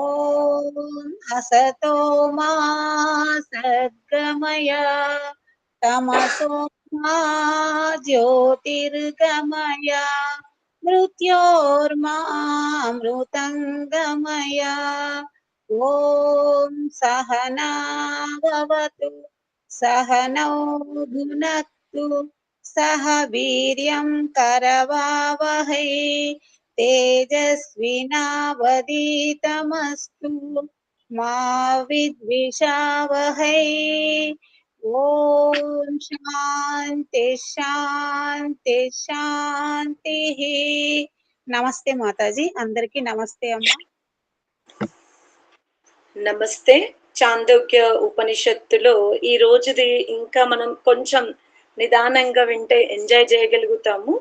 ॐ असतो मा सद्गमय तमसो मा ज्योतिर्गमय मृत्योर्मामृतङ्गमय ॐ सहना भवतु सहनौ भुनक्तु सह वीर्यं करवावहै तेजस्विनावदीतमस्तु मा विद्विषावहै ఓం శాంతి శాంతి శాంతి నమస్తే మాతాజీ అందరికి నమస్తే అమ్మ నమస్తే చాందోగ్య ఉపనిషత్తులో ఈ రోజుది ఇంకా మనం కొంచెం నిదానంగా వింటే ఎంజాయ్ చేయగలుగుతాము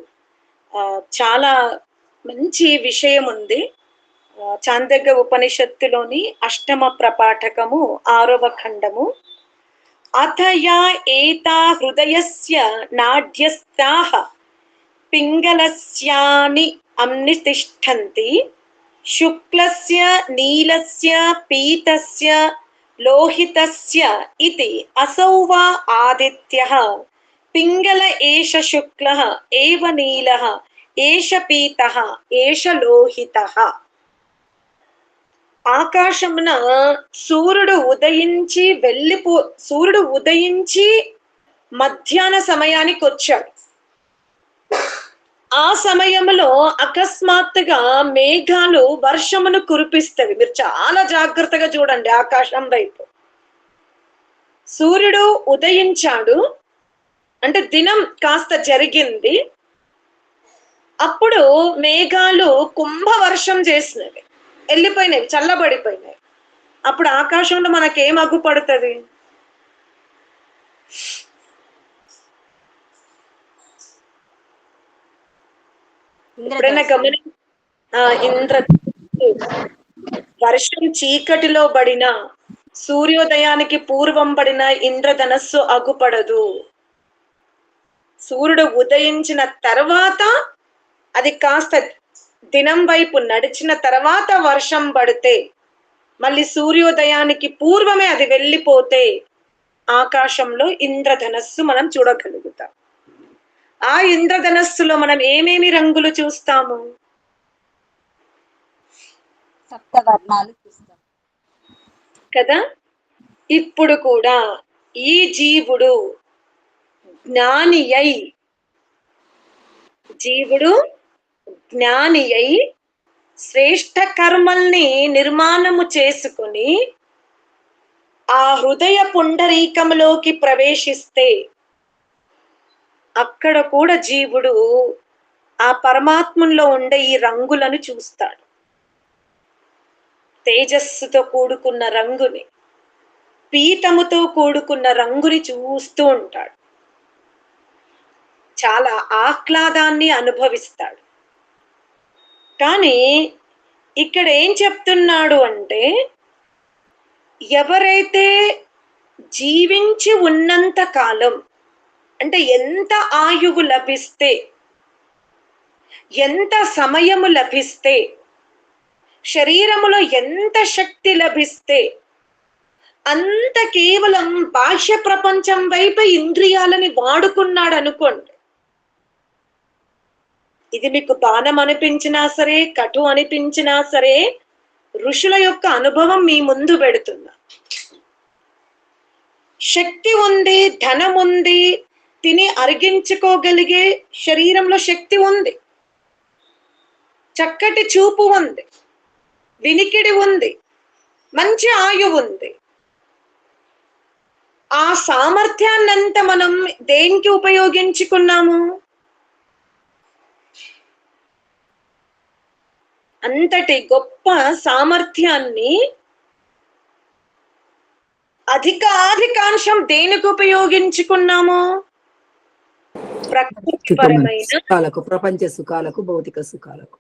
ఆ, చాలా మంచి విషయం ఉంది. చాందగ ఉపనిషత్తులోని అష్టమ ప్రపాఠకము ఆరవ ఖండము. అథయా ఏతా హృదయస్య నాడ్యస్థాహ పింగళస్యాని అమ్నితిష్టంతి. శుక్లస్య నీలస్య పీతస్య లోహితస్య ఇది అసౌ వా ఆదిత్య. పింగళ ఏష శుక్ల ఏవ నీల ఏష పీతః ఏష లోహిత ఆకాశమున సూర్యుడు ఉదయించి వెళ్ళిపో సూర్యుడు ఉదయించి మధ్యాహ్న సమయానికి వచ్చాడు. ఆ సమయంలో అకస్మాత్తుగా మేఘాలు వర్షమును కురిపిస్తవి. మీరు చాలా జాగ్రత్తగా చూడండి ఆకాశం వైపు. సూర్యుడు ఉదయించాడు. అంటే దినం కాస్త జరిగింది. అప్పుడు మేఘాలు కుంభ వర్షం చేసినవి. వెళ్ళిపోయినవి చల్లబడిపోయినాయి అప్పుడు ఆకాశంలో మనకేం అగ్గుపడుతుంది? ఎప్పుడైనా గమని ఇంద్ర వర్షం చీకటిలో పడిన సూర్యోదయానికి పూర్వం పడిన ఇంద్రధనస్సు అగుపడదు సూర్యుడు ఉదయించిన తర్వాత అది కాస్త దినం వైపు నడిచిన తర్వాత వర్షం పడితే మళ్ళీ సూర్యోదయానికి పూర్వమే అది వెళ్ళిపోతే ఆకాశంలో ఇంద్రధనస్సు మనం చూడగలుగుతాం. ఆ ఇంద్రధనస్సులో మనం ఏమేమి రంగులు చూస్తాము? సప్తవర్ణాలు చూస్తాం. కదా? ఇప్పుడు కూడా ఈ జీవుడు జ్ఞాని అయి జీవుడు జ్ఞాని అయి శ్రేష్ఠ కర్మల్ని నిర్మాణము చేసుకుని ఆ హృదయ పుండరీకములోకి ప్రవేశిస్తే అక్కడ కూడా జీవుడు ఆ పరమాత్మలో ఉండే ఈ రంగులను చూస్తాడు. తేజస్సుతో కూడుకున్న రంగుని పీతముతో కూడుకున్న రంగుని చూస్తూ ఉంటాడు. చాలా ఆహ్లాదాన్ని అనుభవిస్తాడు. కానీ ఇక్కడ ఏం చెప్తున్నాడు అంటే ఎవరైతే జీవించి ఉన్నంత కాలం అంటే ఎంత ఆయువు లభిస్తే ఎంత సమయము లభిస్తే శరీరములో ఎంత శక్తి లభిస్తే అంత కేవలం బాహ్య ప్రపంచం వైపు ఇంద్రియాలని వాడుకున్నాడు అనుకోండి ఇది మీకు బాణం అనిపించినా సరే కటు అనిపించినా సరే ఋషుల యొక్క అనుభవం మీ ముందు పెడుతున్నా శక్తి ఉంది ధనం ఉంది తిని అరిగించుకోగలిగే శరీరంలో శక్తి ఉంది. చక్కటి చూపు ఉంది వినికిడి ఉంది మంచి ఆయు ఉంది. ఆ సామర్థ్యాన్నంత మనం దేనికి ఉపయోగించుకున్నాము? అంతటి గొప్ప సామర్థ్యాన్ని అధికాధికాంశం దేనికి ఉపయోగించుకున్నాము? ప్రకృతిపరమైన ప్రపంచ సుఖాలకు భౌతిక సుఖాలకు.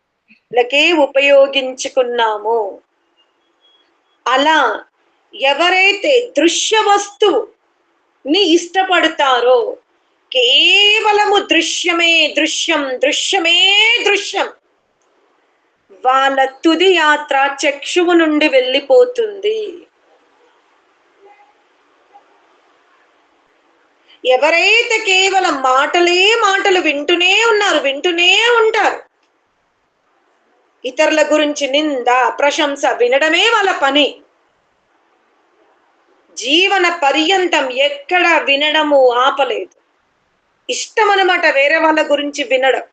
లకే ఉపయోగించుకున్నాము. అలా ఎవరైతే దృశ్య వస్తువుని ఇష్టపడతారో కేవలము దృశ్యమే దృశ్యం దృశ్యమే దృశ్యం వాళ్ళ తుది యాత్ర చక్షువు నుండి వెళ్ళిపోతుంది. ఎవరైతే కేవలం మాటలే మాటలు వింటూనే ఉన్నారు వింటూనే ఉంటారు ఇతరుల గురించి నింద ప్రశంస వినడమే వాళ్ళ పని. జీవన పర్యంతం ఎక్కడ వినడము ఆపలేదు. ఇష్టం అనమాట వేరే వాళ్ళ గురించి వినడం.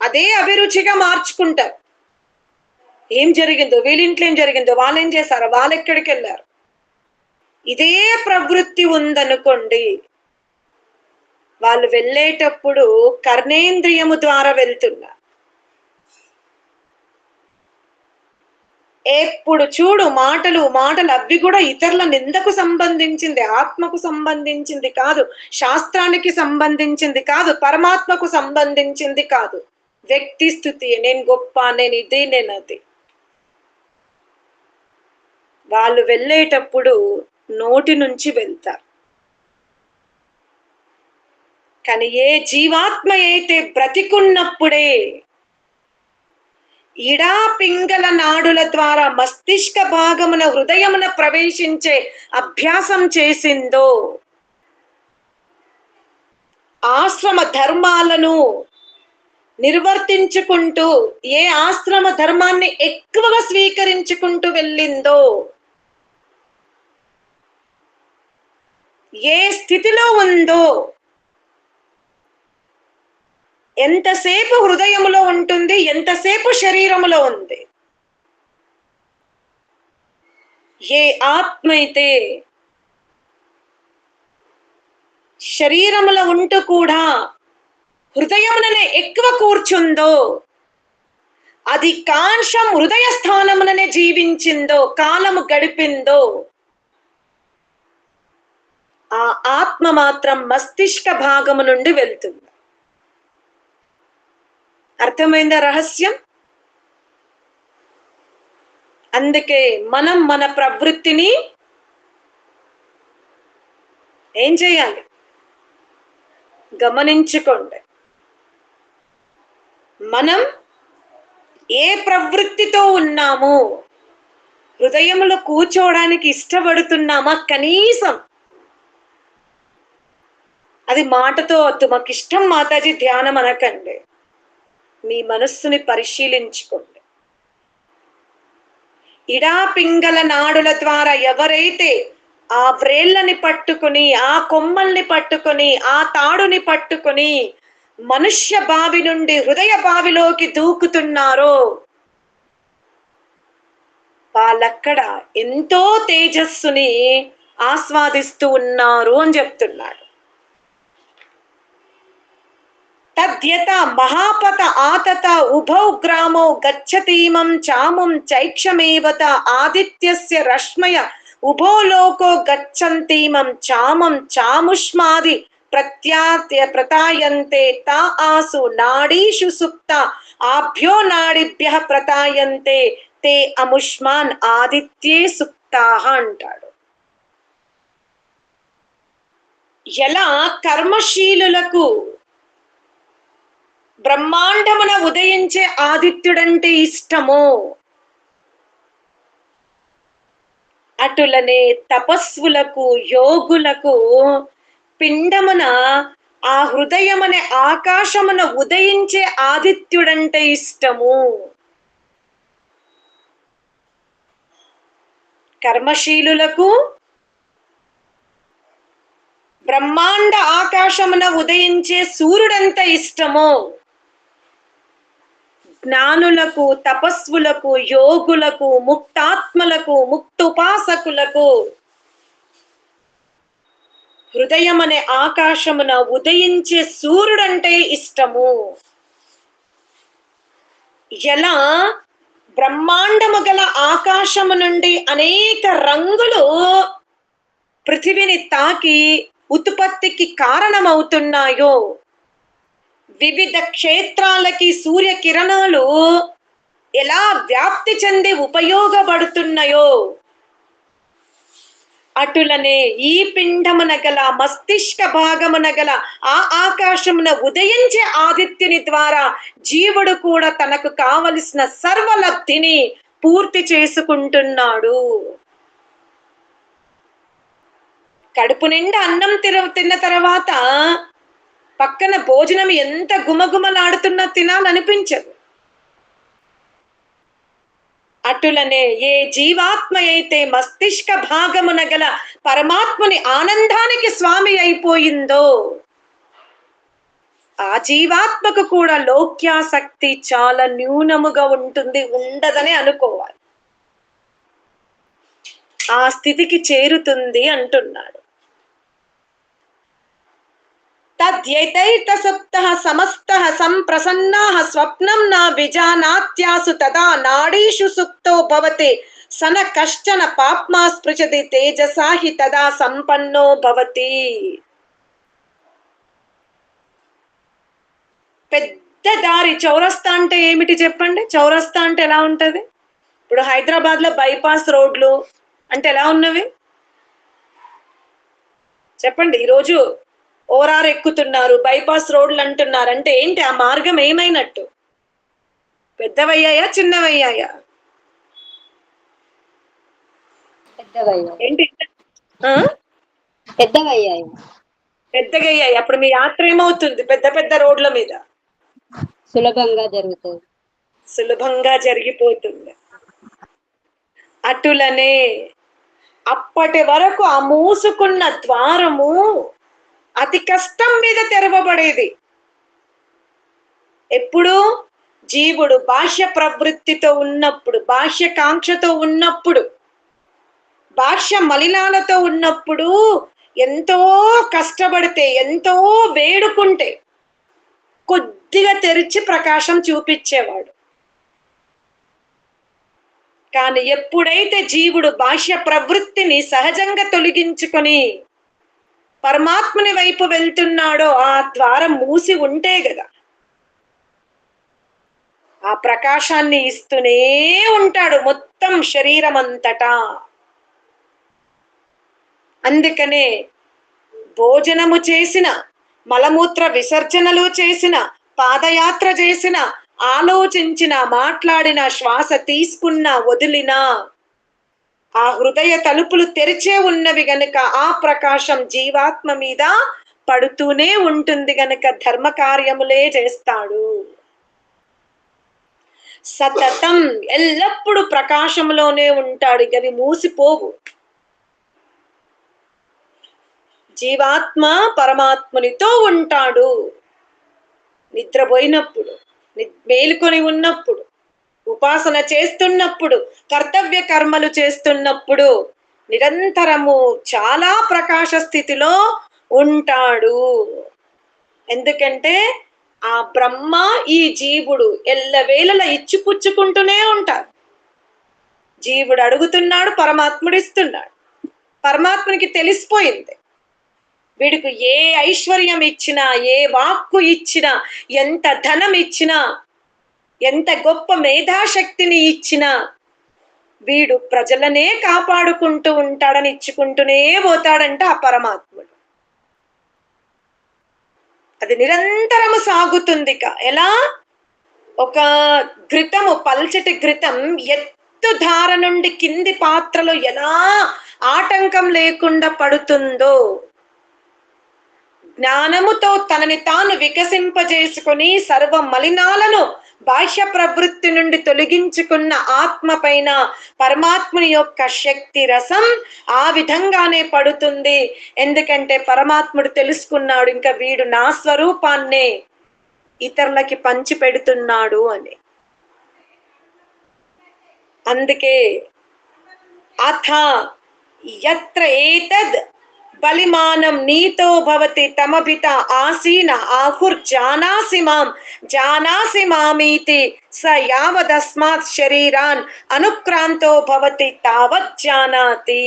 అదే అభిరుచిగా మార్చుకుంటారు. ఏం జరిగిందో వీళ్ళింట్లో ఏం జరిగిందో వాళ్ళు ఏం చేశారో వాళ్ళు ఎక్కడికి వెళ్ళారు? ఇదే ప్రవృత్తి ఉందనుకోండి. వాళ్ళు వెళ్ళేటప్పుడు కర్ణేంద్రియము ద్వారా వెళ్తున్నారు. ఎప్పుడు చూడు మాటలు మాటలు అవి కూడా ఇతరుల నిందకు సంబంధించింది ఆత్మకు సంబంధించింది కాదు శాస్త్రానికి సంబంధించింది కాదు పరమాత్మకు సంబంధించింది కాదు. వ్యక్తి స్థుతి నేను గొప్ప నేను ఇది నేను అది. వాళ్ళు వెళ్ళేటప్పుడు నోటి నుంచి వెళ్తారు. కానీ ఏ జీవాత్మ అయితే బ్రతికున్నప్పుడే ఇడా పింగళ నాడుల ద్వారా మస్తిష్క భాగమున హృదయమున ప్రవేశించే అభ్యాసం చేసిందో ఆశ్రమ ధర్మాలను నిర్వర్తించుకుంటూ ఏ ఆశ్రమ ధర్మాన్ని ఎక్కువగా స్వీకరించుకుంటూ వెళ్ళిందో ఏ స్థితిలో ఉందో ఎంతసేపు హృదయములో ఉంటుంది ఎంతసేపు శరీరములో ఉంది. ఏ ఆత్మ అయితే శరీరములో ఉంటూ కూడా హృదయముననే ఎక్కువ కూర్చుందో అది కాంక్షం హృదయ స్థానముననే జీవించిందో కాలము గడిపిందో ఆ ఆత్మ మాత్రం మస్తిష్క భాగము నుండి వెళ్తుంది. అర్థమైందా రహస్యం? అందుకే మనం మన ప్రవృత్తిని ఏం చేయాలి? గమనించుకోండి. మనం ఏ ప్రవృత్తితో ఉన్నాము హృదయంలో కూర్చోవడానికి ఇష్టపడుతున్నామా కనీసం? అది మాటతో వద్దు మాకు ఇష్టం మాతాజీ ధ్యానం అనకండి. మీ మనస్సుని పరిశీలించుకోండి. ఇడా పింగల నాడుల ద్వారా ఎవరైతే ఆ వ్రేళ్ళని పట్టుకుని ఆ కొమ్మల్ని పట్టుకొని ఆ తాడుని పట్టుకొని మనుష్య బావి నుండి హృదయ బావిలోకి దూకుతున్నారో? వాళ్ళక్కడ ఎంతో తేజస్సుని ఆస్వాదిస్తూ ఉన్నారు అని చెప్తున్నాడు. తద్యత మహాపత ఆతత ఉభౌ గ్రామౌ గచ్చతీమం చాముం చైక్షమేవత ఆదిత్యస్య రశ్మయ ఉభో లోకో గచ్చంతీమం చామం చాముష్మాది ప్రత్యాత్య ప్రతాయంతే తా ఆసు నాడీషు సుప్త ఆభ్యో నాడిభ్య ప్రతాయంతే తే అముష్మాన్ ఆదిత్యే సుప్తాహ అంటాడు. ఎలా కర్మశీలులకు బ్రహ్మాండమున ఉదయించే ఆదిత్యుడంటే ఇష్టమో అటులనే తపస్సులకు యోగులకు పిండమున ఆ హృదయమనే ఆకాశమున ఉదయించే ఆదిత్యుడంటే ఇష్టము. కర్మశీలులకు బ్రహ్మాండ ఆకాశమున ఉదయించే సూర్యుడంత ఇష్టము. జ్ఞానులకు తపస్వులకు యోగులకు ముక్తాత్మలకు ముక్తుపాసకులకు హృదయం అనే ఆకాశమున ఉదయించే సూర్యుడంటే ఇష్టము. ఎలా? బ్రహ్మాండము గల ఆకాశము నుండి అనేక రంగులు పృథివిని తాకి ఉత్పత్తికి కారణమవుతున్నాయో. వివిధ క్షేత్రాలకి సూర్య కిరణాలు ఎలా వ్యాప్తి చెంది ఉపయోగపడుతున్నాయో. అటులనే ఈ పిండమున గల మస్తిష్క భాగమున గల ఆ ఆకాశమున ఉదయించే ఆదిత్యుని ద్వారా జీవుడు కూడా తనకు కావలసిన సర్వలబ్ధిని పూర్తి చేసుకుంటున్నాడు. కడుపు నిండా అన్నం తిన తిన్న తర్వాత పక్కన భోజనం ఎంత గుమగుమలాడుతున్నా తినాలనిపించదు. అటులనే ఏ జీవాత్మ అయితే మస్తిష్క భాగమున గల పరమాత్ముని ఆనందానికి స్వామి అయిపోయిందో ఆ జీవాత్మకు కూడా లోక్యాసక్తి చాలా న్యూనముగా ఉంటుంది ఉండదని అనుకోవాలి. ఆ స్థితికి చేరుతుంది అంటున్నాడు. తద్యైతైత సమస్తః సమస్త సంప్రసన్నా స్వప్నం నా విజానాత్యాసు తదా నాడీషు సుప్తో భవతి సన కష్టన పాప్మా స్పృశతి తేజసా హి తదా సంపన్నో భవతి పెద్ద దారి చౌరస్తా అంటే ఏమిటి చెప్పండి? చౌరస్తా అంటే ఎలా ఉంటది? ఇప్పుడు హైదరాబాద్లో బైపాస్ రోడ్లు అంటే ఎలా ఉన్నవి? చెప్పండి ఈరోజు ఓరార్ ఎక్కుతున్నారు బైపాస్ రోడ్లు అంటున్నారు. అంటే ఏంటి? ఆ మార్గం ఏమైనట్టు? పెద్దవయ్యాయా చిన్నవయ్యాయా? ఏంటి? ఆ? పెద్దవయ్యాయి. పెద్దగా అయ్యాయి అప్పుడు మీ యాత్ర ఏమవుతుంది? పెద్ద పెద్ద రోడ్ల మీద? సులభంగా జరుగుతుంది. సులభంగా జరిగిపోతుంది. అటులనే అప్పటి వరకు ఆ మూసుకున్న ద్వారము అతి కష్టం మీద తెరవబడేది. ఎప్పుడు జీవుడు భాష్య ప్రవృత్తితో ఉన్నప్పుడు భాష్య కాంక్షతో ఉన్నప్పుడు భాష్య మలినాలతో ఉన్నప్పుడు ఎంతో కష్టపడితే ఎంతో వేడుకుంటే కొద్దిగా తెరిచి ప్రకాశం చూపించేవాడు. కానీ ఎప్పుడైతే జీవుడు భాష్య ప్రవృత్తిని సహజంగా తొలగించుకొని పరమాత్మని వైపు వెళ్తున్నాడో ఆ ద్వారం మూసి ఉంటే కదా ఆ ప్రకాశాన్ని ఇస్తూనే ఉంటాడు మొత్తం శరీరం అంతటా అందుకనే భోజనము చేసిన మలమూత్ర విసర్జనలు చేసిన పాదయాత్ర చేసిన ఆలోచించిన మాట్లాడిన శ్వాస తీసుకున్న వదిలినా ఆ హృదయ తలుపులు తెరిచే ఉన్నవి గనుక ఆ ప్రకాశం జీవాత్మ మీద పడుతూనే ఉంటుంది గనుక ధర్మ కార్యములే చేస్తాడు. సతతం ఎల్లప్పుడూ ప్రకాశంలోనే ఉంటాడు గది మూసిపోవు. జీవాత్మ పరమాత్మునితో ఉంటాడు. నిద్రపోయినప్పుడు మేలుకొని ఉన్నప్పుడు ఉపాసన చేస్తున్నప్పుడు కర్తవ్య కర్మలు చేస్తున్నప్పుడు నిరంతరము చాలా ప్రకాశ స్థితిలో ఉంటాడు. ఎందుకంటే ఆ బ్రహ్మ ఈ జీవుడు ఎల్లవేళల ఇచ్చిపుచ్చుకుంటూనే ఉంటారు జీవుడు అడుగుతున్నాడు పరమాత్ముడు ఇస్తున్నాడు. పరమాత్మునికి తెలిసిపోయింది. వీడికి ఏ ఐశ్వర్యం ఇచ్చినా ఏ వాక్కు ఇచ్చినా ఎంత ధనం ఇచ్చినా ఎంత గొప్ప మేధాశక్తిని ఇచ్చినా వీడు ప్రజలనే కాపాడుకుంటూ ఉంటాడని ఇచ్చుకుంటూనే పోతాడంట ఆ పరమాత్ముడు. అది నిరంతరము సాగుతుంది ఎలా? ఒక ఘృతము పల్చటి ఘృతం ఎత్తు ధార నుండి కింది పాత్రలో ఎలా ఆటంకం లేకుండా పడుతుందో జ్ఞానముతో తనని తాను వికసింపజేసుకొని సర్వ మలినాలను బాహ్య ప్రవృత్తి నుండి తొలగించుకున్న ఆత్మ పైన పరమాత్ముని యొక్క శక్తి రసం ఆ విధంగానే పడుతుంది. ఎందుకంటే పరమాత్ముడు తెలుసుకున్నాడు ఇంకా వీడు నా స్వరూపాన్నే ఇతరులకి పంచి పెడుతున్నాడు అని. అందుకే అథ ఎత్ర ఏతద్ బలిమానం నీతో భవతి తమభిత ఆసీన ఆహుర్ జానాసి మాం జానాసి మామీతి స యావదస్మాత్ శరీరాన్ అనుక్రాంతో భవతి తావత్ జానాతి.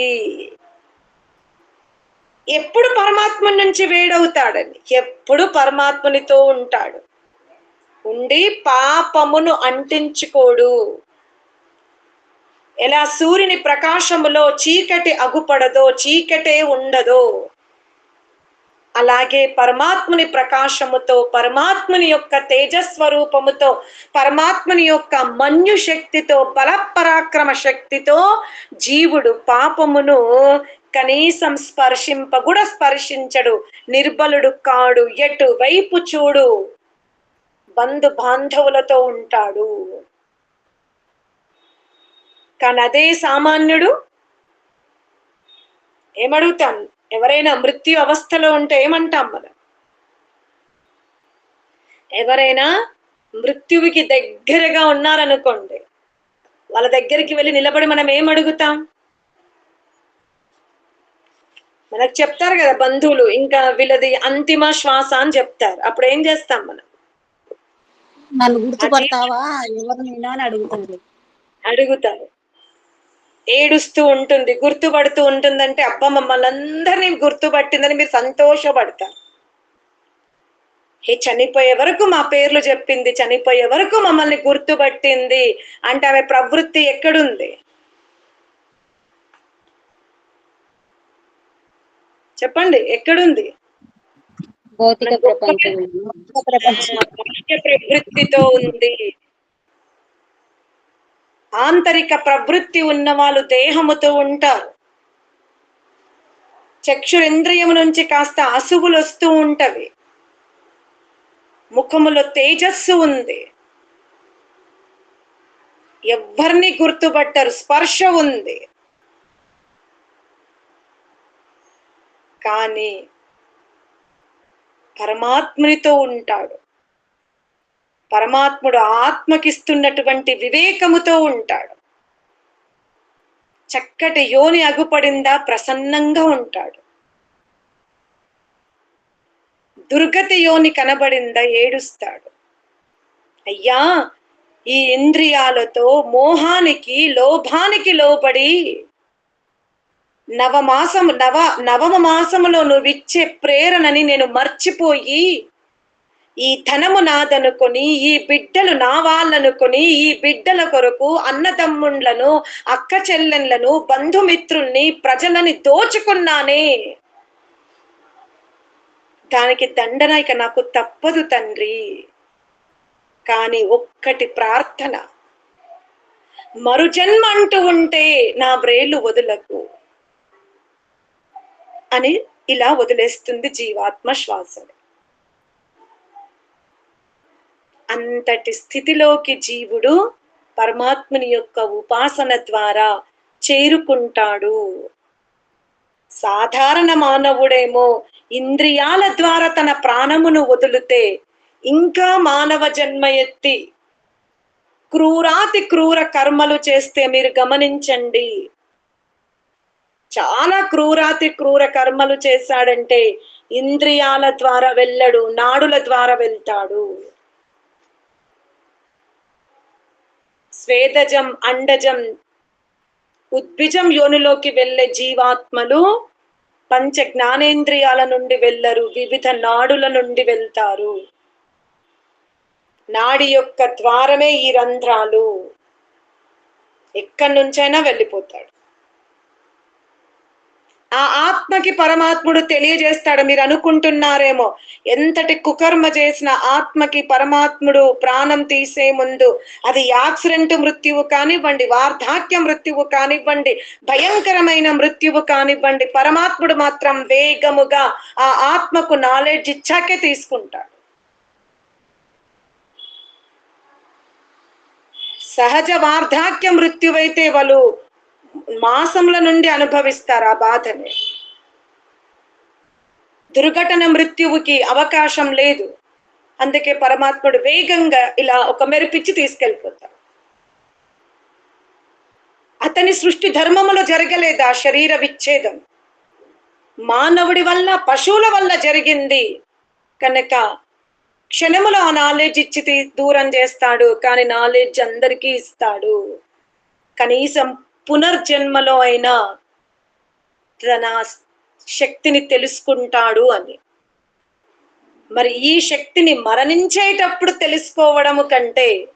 ఎప్పుడు పరమాత్మ నుంచి వేడవుతాడని? ఎప్పుడు పరమాత్మనితో ఉంటాడు? ఉండి పాపమును అంటించుకోడు. ఎలా సూర్యుని ప్రకాశములో చీకటి అగుపడదో చీకటే ఉండదో. అలాగే పరమాత్ముని ప్రకాశముతో పరమాత్ముని యొక్క తేజస్వరూపముతో పరమాత్ముని యొక్క మన్యు శక్తితో బలపరాక్రమ శక్తితో జీవుడు పాపమును కనీసం స్పర్శింప కూడా స్పర్శించడు. నిర్బలుడు కాడు ఎటు వైపు చూడు? బంధు బాంధవులతో ఉంటాడు. కానీ అదే సామాన్యుడు ఏమడుగుతాం ఎవరైనా మృత్యు అవస్థలో ఉంటే ఏమంటాం మనం? ఎవరైనా మృత్యువుకి దగ్గరగా ఉన్నారనుకోండి వాళ్ళ దగ్గరికి వెళ్ళి నిలబడి మనం ఏం అడుగుతాం మనకు చెప్తారు కదా బంధువులు ఇంకా వీళ్ళది అంతిమ శ్వాస అని చెప్తారు. అప్పుడు ఏం చేస్తాం మనం? నన్ను గుర్తుపడతావా? అని అడుగుతుంది అడుగుతారు. ఏడుస్తూ ఉంటుంది గుర్తుపడుతూ ఉంటుందంటే అబ్బా మమ్మల్ని అందరినీ గుర్తుపట్టిందని మీరు సంతోషపడతారు ఏ చనిపోయే వరకు మా పేర్లు చెప్పింది చనిపోయే వరకు మమ్మల్ని గుర్తుపట్టింది అంటే ఆమె ప్రవృత్తి ఎక్కడుంది? చెప్పండి ఎక్కడుంది? భౌతిక ప్రవృత్తితో ఉంది. ఆంతరిక ప్రవృత్తి ఉన్న వాళ్ళు దేహముతో ఉంటారు. చక్షురింద్రియము నుంచి కాస్త అసువులు వస్తూ ఉంటవి. ముఖములో తేజస్సు ఉంది. ఎవ్వరిని గుర్తుపట్టరు స్పర్శ ఉంది. కానీ పరమాత్మునితో ఉంటాడు. పరమాత్ముడు ఆత్మకిస్తున్నటువంటి వివేకముతో ఉంటాడు. చక్కటి యోని అగుపడిందా ప్రసన్నంగా ఉంటాడు. దుర్గతి యోని కనబడిందా ఏడుస్తాడు. అయ్యా ఈ ఇంద్రియాలతో మోహానికి లోభానికి లోబడి నవమాసము నవ నవమ మాసములో నువ్విచ్చే ప్రేరణని నేను మర్చిపోయి ఈ ధనము నాదనుకొని ఈ బిడ్డలు నా వాళ్ళనుకొని ఈ బిడ్డల కొరకు అన్నదమ్ముండ్లను అక్క చెల్లెన్లను బంధుమిత్రుల్ని ప్రజలని దోచుకున్నానే. దానికి దండన ఇక నాకు తప్పదు తండ్రి. కానీ ఒక్కటి ప్రార్థన. మరుజన్మ అంటూ ఉంటే నా వ్రేళ్ళు వదులకు అని ఇలా వదిలేస్తుంది జీవాత్మ శ్వాసని. అంతటి స్థితిలోకి జీవుడు పరమాత్మని యొక్క ఉపాసన ద్వారా చేరుకుంటాడు. సాధారణ మానవుడేమో ఇంద్రియాల ద్వారా తన ప్రాణమును వదిలితే ఇంకా మానవ జన్మ ఎత్తి క్రూరాతి క్రూర కర్మలు చేస్తే మీరు గమనించండి. చాలా క్రూరాతి క్రూర కర్మలు చేశాడంటే ఇంద్రియాల ద్వారా వెళ్ళడు నాడుల ద్వారా వెళ్తాడు. స్వేదజం అండజం ఉద్భిజం యోనిలోకి వెళ్ళే జీవాత్మలు పంచ జ్ఞానేంద్రియాల నుండి వెళ్ళరు వివిధ నాడుల నుండి వెళ్తారు. నాడి యొక్క ద్వారమే ఈ రంధ్రాలు. ఎక్కడి నుంచైనా వెళ్ళిపోతాడు. ఆత్మకి పరమాత్ముడు తెలియజేస్తాడు మీరు అనుకుంటున్నారేమో. ఎంతటి కుకర్మ చేసిన ఆత్మకి పరమాత్ముడు ప్రాణం తీసే ముందు అది యాక్సిడెంట్ మృత్యువు కానివ్వండి వార్ధాక్య మృత్యువు కానివ్వండి భయంకరమైన మృత్యువు కానివ్వండి పరమాత్ముడు మాత్రం వేగముగా ఆ ఆత్మకు నాలెడ్జ్ ఇచ్చాకే తీసుకుంటాడు. సహజ వార్ధాక్య మృత్యువైతే వాళ్ళు మాసముల నుండి అనుభవిస్తారు ఆ బాధని. దుర్ఘటన మృత్యువుకి అవకాశం లేదు. అందుకే పరమాత్ముడు వేగంగా ఇలా ఒక మెరిపిచ్చి తీసుకెళ్ళిపోతాడు. అతని సృష్టి ధర్మములో జరగలేదు ఆ శరీర విచ్ఛేదం? మానవుడి వల్ల పశువుల వల్ల జరిగింది. కనుక క్షణములో ఆ నాలెడ్జ్ ఇచ్చి తీ- దూరం చేస్తాడు. కానీ నాలెడ్జ్ అందరికీ ఇస్తాడు. కనీసం పునర్జన్మలో అయినా తన శక్తిని తెలుసుకుంటాడు అని. మరి ఈ శక్తిని మరణించేటప్పుడు తెలుసుకోవడము కంటే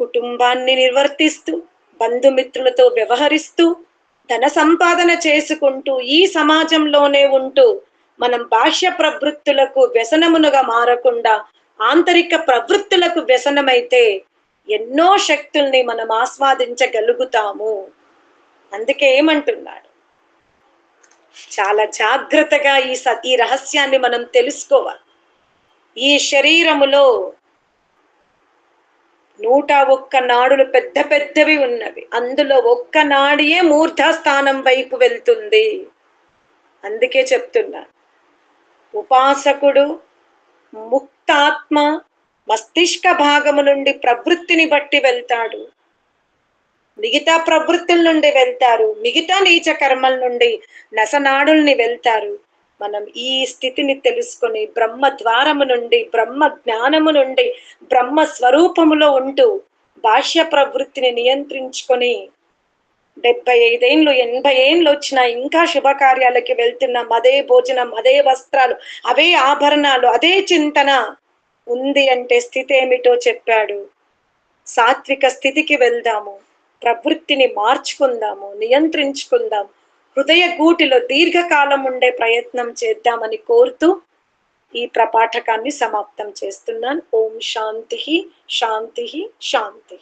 కుటుంబాన్ని నిర్వర్తిస్తూ బంధుమిత్రులతో వ్యవహరిస్తూ ధన సంపాదన చేసుకుంటూ ఈ సమాజంలోనే ఉంటూ మనం బాహ్య ప్రవృత్తులకు వ్యసనమునుగా మారకుండా ఆంతరిక ప్రవృత్తులకు వ్యసనమైతే ఎన్నో శక్తుల్ని మనం ఆస్వాదించగలుగుతాము. అందుకే ఏమంటున్నాడు? చాలా జాగ్రత్తగా ఈ స ఈ రహస్యాన్ని మనం తెలుసుకోవాలి. ఈ శరీరములో నూట ఒక్క నాడులు పెద్ద పెద్దవి ఉన్నవి. అందులో ఒక్క నాడియే మూర్ధస్థానం వైపు వెళ్తుంది. అందుకే చెప్తున్నా. ఉపాసకుడు ముక్తాత్మ మస్తిష్క భాగము నుండి ప్రవృత్తిని బట్టి వెళ్తాడు. మిగతా ప్రవృత్తుల నుండి వెళ్తారు మిగతా నీచ కర్మల నుండి నసనాడుల్ని వెళ్తారు. మనం ఈ స్థితిని తెలుసుకొని బ్రహ్మ ద్వారము నుండి బ్రహ్మ జ్ఞానము నుండి బ్రహ్మ స్వరూపములో ఉంటూ భాష్య ప్రవృత్తిని నియంత్రించుకొని డెబ్బై ఐదేండ్లు ఎనభై ఏండ్లు వచ్చినా ఇంకా శుభకార్యాలకి వెళ్తున్నాం అదే భోజనం అదే వస్త్రాలు అవే ఆభరణాలు అదే చింతన ఉంది అంటే స్థితి ఏమిటో చెప్పాడు. సాత్విక స్థితికి వెళ్దాము. ప్రవృత్తిని మార్చుకుందాము నియంత్రించుకుందాం. హృదయ గూటిలో దీర్ఘకాలం ఉండే ప్రయత్నం చేద్దామని కోరుతూ ఈ ప్రపాఠకాన్ని సమాప్తం చేస్తున్నాను. ఓం శాంతి శాంతి శాంతి.